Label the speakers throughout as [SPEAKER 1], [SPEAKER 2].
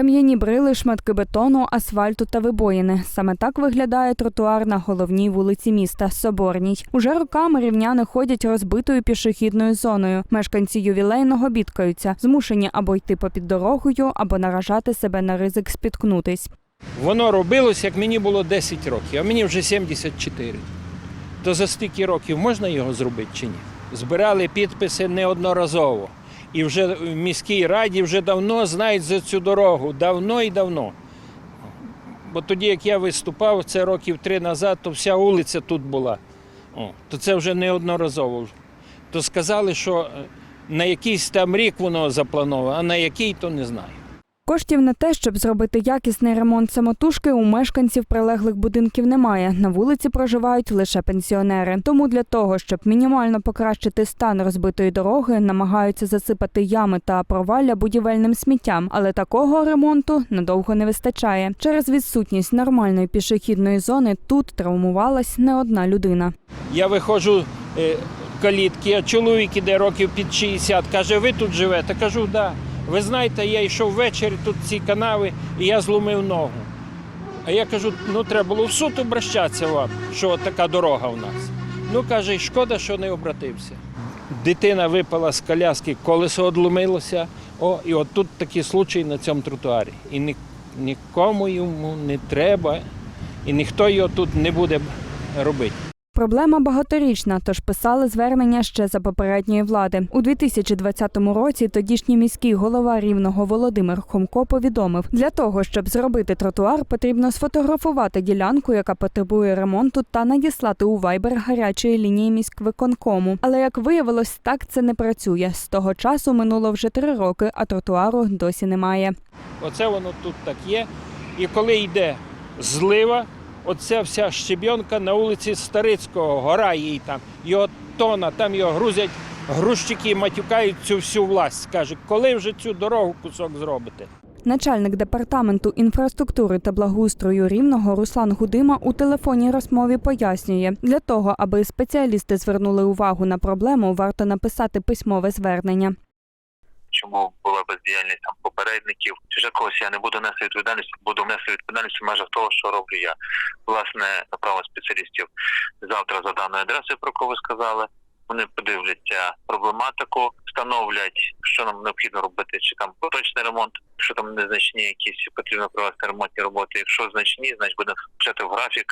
[SPEAKER 1] Кам'яні брили, шматки бетону, асфальту та вибоїни. Саме так виглядає тротуар на головній вулиці міста Соборній. Уже роками рівняни ходять розбитою пішохідною зоною. Мешканці ювілейного бідкаються, змушені або йти попід дорогою, або наражати себе на ризик спіткнутись.
[SPEAKER 2] Воно робилось, як мені було 10 років, а мені вже 74. То за стільки років можна його зробити чи ні? Збирали підписи неодноразово. І вже в міській раді вже давно знають за цю дорогу. Давно і давно. Бо тоді, як я виступав, це років три назад, то вся вулиця тут була. О, то це вже неодноразово. То сказали, що е, на якийсь там рік воно заплановано, а на який, то не знаю.
[SPEAKER 1] Коштів на те, щоб зробити якісний ремонт самотужки, у мешканців прилеглих будинків немає. На вулиці проживають лише пенсіонери. Тому для того, щоб мінімально покращити стан розбитої дороги, намагаються засипати ями та провалля будівельним сміттям. Але такого ремонту надовго не вистачає. Через відсутність нормальної пішохідної зони тут травмувалась не одна людина.
[SPEAKER 2] Я виходжу е, калітки, а чоловік іде років під 60, каже, ви тут живете? Кажу. Да. Ви знаєте, я йшов ввечері тут ці канави і я зломив ногу. А я кажу, ну треба було в суд обращатися вам, що така дорога в нас. Ну каже, шкода, що не обратився. Дитина випала з коляски, колесо одломилося. О, і от тут такий случай на цьому тротуарі. І ні, нікому йому не треба, і ніхто його тут не буде робити.
[SPEAKER 1] Проблема багаторічна, тож писали звернення ще за попередньої влади. У 2020 році тодішній міський голова рівного Володимир Хомко повідомив, для того, щоб зробити тротуар, потрібно сфотографувати ділянку, яка потребує ремонту, та надіслати у вайбер гарячої лінії міськвиконкому. Але як виявилось, так це не працює. З того часу минуло вже три роки, а тротуару досі немає.
[SPEAKER 2] Оце воно тут так є. І коли йде злива, оця вся щебінка на вулиці Старицького, гора їй там, його тона, там його грузять, грузчики матюкають цю всю власть. Каже, коли вже цю дорогу кусок зробите?
[SPEAKER 1] Начальник департаменту інфраструктури та благоустрою рівного Руслан Гудима у телефонній розмові пояснює, для того, аби спеціалісти звернули увагу на проблему, варто написати письмове звернення.
[SPEAKER 3] Чому була бездіяльність там попередників, чи ж когось я не буду нести відповідальність, буду нести відповідальність в межах того, що роблю я. Власне, направив спеціалістів завтра за даною адресою, про яку ви сказали. Вони подивляться проблематику, встановлять, що нам необхідно робити, чи там поточний ремонт, якщо там незначні якісь потрібно провести ремонтні роботи. Якщо значні, значить буде включати в графік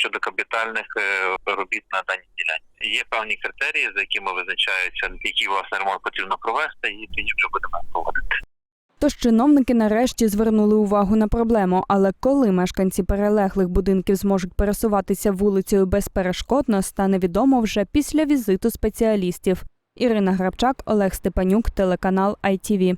[SPEAKER 3] щодо капітальних е, робіт на даній ділянці. Є певні критерії, за якими визначаються, який власне ремонт потрібно провести, і тоді вже будемо проводити.
[SPEAKER 1] Тож чиновники нарешті звернули увагу на проблему. Але коли мешканці перелеглих будинків зможуть пересуватися вулицею безперешкодно, стане відомо вже після візиту спеціалістів. Ірина Грабчак, Олег Степанюк, телеканал ITV.